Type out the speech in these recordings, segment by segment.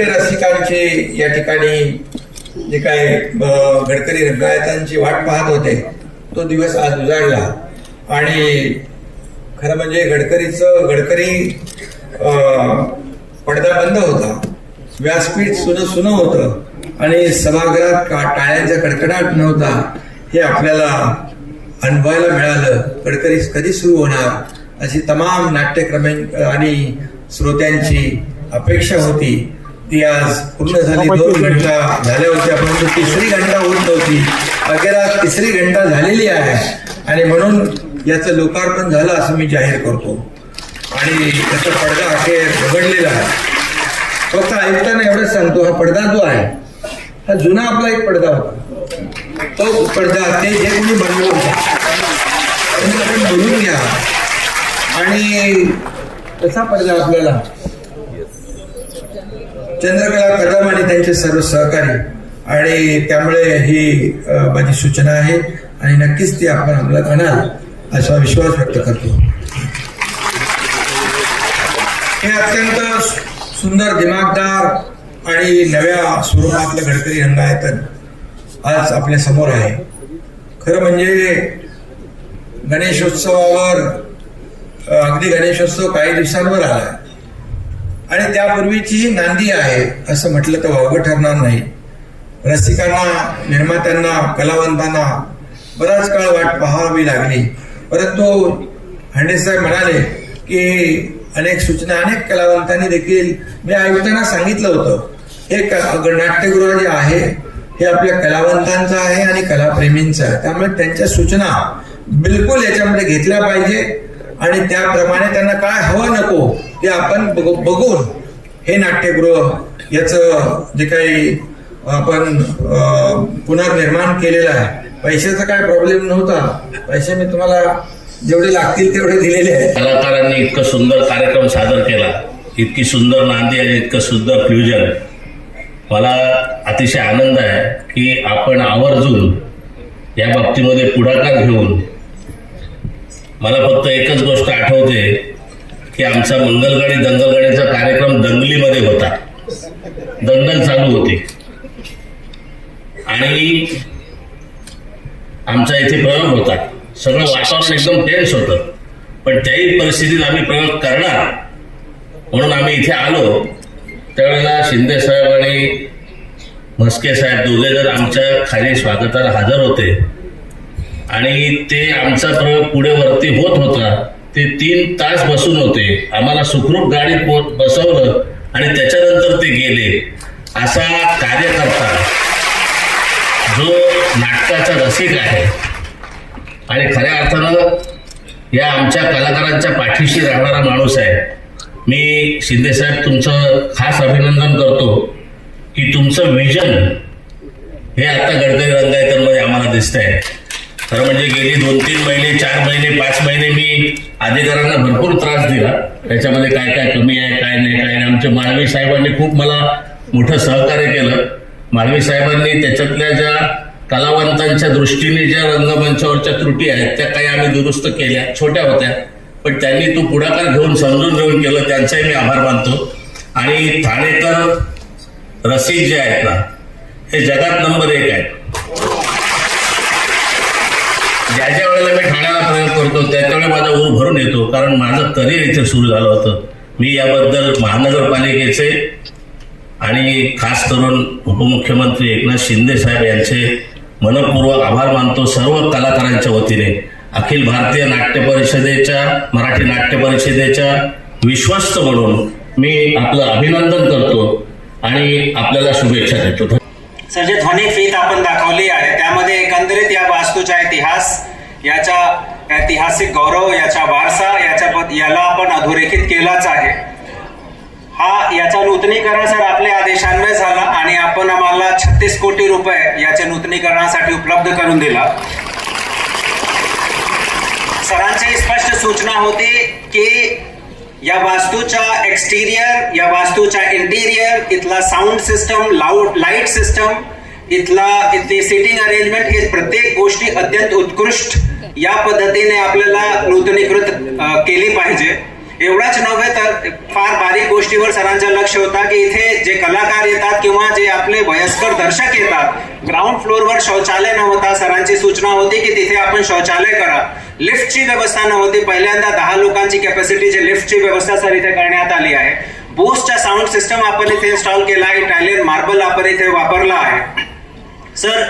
नाट्य रसिकांची या ठिकाणी जे काय गडकरी रंगायतांची वाट पाहत होते तो दिवस आज उजाडला. आणि खरं म्हणजे गडकरीचं गडकरी पडदा बंद होता. व्यासपीठ सुन सुन होतं. आणि सभागृहात का- टाळ्यांचा कडकडाट नव्हता. हे आपल्याला अनुभवायला मिळालं. गडकरी कधी सुरू होणार? अशी तमाम नाट्यक्रमे आणि श्रोत्यांची अपेक्षा होती. ती आज पूर्ण झाली. दोन घंटा झाल्या होत्या परंतु तिसरी घंटा होत नव्हती. अखेर तिसरी घंटा झालेली आहे. आणि म्हणून याचं लोकार्पण झालं असं मी जाहीर करतो. आणि त्याचा पडदा अखेर उघडलेला आहे. फक्त आयुक्तांना एवढंच सांगतो हा पडदा जो आहे हा जुना आपला एक पडदा होता. तो पडदा ते जे कोणी बनवलं होतं आपण बोलून घ्या. आणि कसा पडदा आपल्याला चंद्रकला कदम आणि त्यांचे सर्व सहकारी आणि त्यामुळे ही माझी सूचना आहे. आणि नक्कीच ती आपण अंमलात आणा असा विश्वास व्यक्त करतो. हे अत्यंत सुंदर दिमागदार आणि नव्या स्वरूपातलं गडकरी रंगायतन आज आपल्यासमोर आहे. खरं म्हणजे गणेशोत्सवावर अगदी गणेशोत्सव काही दिवसांवर आला आणि त्यापूर्वीची जी नांदी आहे असं म्हटलं तर वावगं ठरणार नाही. रसिकांना निर्मात्यांना कलावंतांना बराच काळ वाट पाहावी लागली. परंतु हांडेसाहेब म्हणाले की अनेक सूचना अनेक कलावंतांनी देखील मी आयुक्तांना सांगितलं होतं. हे नाट्यगृह जे आहे हे आपल्या कलावंतांचं आहे आणि कलाप्रेमींचं आहे. त्यामुळे त्यांच्या सूचना बिलकुल याच्यामध्ये घेतल्या पाहिजे आणि त्याप्रमाणे त्यांना काय हवं नको ते आपण बघून हे नाट्यगृह याचं जे काही आपण पुनर्निर्माण केलेलं आहे पैशाचा काय प्रॉब्लेम नव्हता. पैसे मी तुम्हाला जेवढे लागतील तेवढे दिलेले आहे कलाकारांनी इतकं सुंदर कार्यक्रम सादर केला. इतकी सुंदर नांदी आणि इतकं सुंदर फ्युजन मला अतिशय आनंद आहे की आपण आवर्जून या बाबतीमध्ये पुढाकार घेऊन मला फक्त एकच गोष्ट आठवते. की आमचा मंगलगाडी दंगलगाडीचा कार्यक्रम दंगलीमध्ये होता. दंगल चालू होती. आणि आमचा इथे प्रयोग होता. सगळं वातावरण एकदम टेन्स होतं. पण त्याही परिस्थितीत आम्ही प्रयोग करणार. म्हणून आम्ही इथे आलो. त्यावेळेला शिंदे साहेब आणि म्हस्के साहेब दोघे जर आमच्या खाली स्वागताला हजर होते. आणि ते आमचा प्रयोग पुढे वरती होत होता. ते तीन तास बसून होते. आम्हाला सुखरूप गाडीत पो- बसवलं आणि त्याच्यानंतर ते गेले. असा कार्यकर्ता जो नाटकाचा रसिक आहे आणि खऱ्या अर्थानं या आमच्या कलाकारांच्या पाठीशी राहणारा माणूस आहे. मी शिंदेसाहेब तुमचं खास अभिनंदन करतो की तुमचं विजन हे आता गडकरी रंगायतमध्ये आम्हाला दिसतंय. खरं म्हणजे गेली दोन तीन महिने चार महिने पाच महिने मी अधिकाऱ्यांना भरपूर त्रास दिला. त्याच्यामध्ये काय काय कमी आहे काय नाही काय नाही. आमच्या माळवी साहेबांनी खूप मला मोठं सहकार्य केलं. माळवी साहेबांनी त्याच्यातल्या ज्या कलावंतांच्या दृष्टीने ज्या रंगमंचावरच्या त्रुटी आहेत त्या काही आम्ही दुरुस्त केल्या छोट्या होत्या. पण त्यांनी तो पुढाकार घेऊन समजून घेऊन केलं. त्यांचाही मी आभार मानतो. आणि ठाणेकर रसिक जे आहेत ना हे जगात नंबर एक आहेत ज्या ज्या वेळेला मी ठाण्याला त्याच्यामुळे माझा ऊर भरून येतो कारण माझं करिअर इथे सुरू झालं होतं. मी याबद्दल महानगरपालिकेचे आणि खास करून उपमुख्यमंत्री एकनाथ शिंदे साहेब यांचे मनपूर्वक आभार मानतो सर्व कलाकारांच्या वतीने. अखिल भारतीय नाट्य परिषदेच्या मराठी नाट्य परिषदेच्या विश्वस्त म्हणून मी आपलं अभिनंदन करतो आणि आपल्याला शुभेच्छा देतो. सर जे ध्वनिक फीत आपण दाखवली आहे त्यामध्ये एकंदरीत या वास्तूचा इतिहास याचा ऐतिहासिक गौरव याचा वारसा याच्या पद- याला आपण अधोरेखित केलाच आहे. हा याचा नूतनीकरण सर आपल्या आदेशान्वय झाला आणि आपण आम्हाला छत्तीस कोटी रुपये याच्या नूतनीकरणासाठी उपलब्ध करून दिला. सरांची स्पष्ट सूचना होती की या वास्तूच्या एक्सटिरियर या वास्तूच्या इंटिरियर इथला sound system loud light system इथला इथली सिटिंग अरेंजमेंट हे प्रत्येक गोष्टी अत्यंत उत्कृष्ट या पद्धतीने आपल्याला नूतनीकृत केली पाहिजे. एवढाच नव्हे तर फार बारीक गोष्टीवर सरांचं लक्ष होता की इथे जे कलाकार येतात किंवा जे आपले वयस्कर दर्शक येतात ग्राउंड फ्लोअरवर शौचालय नव्हता सरांची सूचना होती की तिथे आपण शौचालय करा. लिफ्टची व्यवस्था नव्हती. पहिल्यांदा दहा लोकांची कॅपॅसिटीची लिफ्टची व्यवस्था सर इथे करण्यात आली आहे. बोसच्या साऊंड सिस्टम आपण इथे इन्स्टॉल केला आहे. इटालियन मार्बल आपण इथे वापरला आहे. सर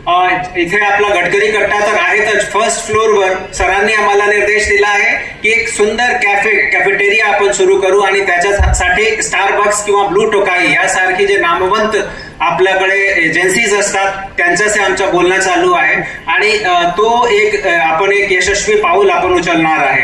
इथे आपला गडकरी कट्टा तर आहेतच फर्स्ट फ्लोअरवर सरांनी आम्हाला निर्देश दिला आहे की एक सुंदर कॅफे कॅफेटेरिया आपण सुरू करू आणि त्याच्यासाठी स्टारबक्स किंवा ब्लू टोकाई यासारखी जे नामवंत आपल्याकडे एजन्सीज असतात त्यांच्याशी आमचं बोलणं चालू आहे. आणि तो एक आपण एक यशस्वी पाऊल आपण उचलणार आहे.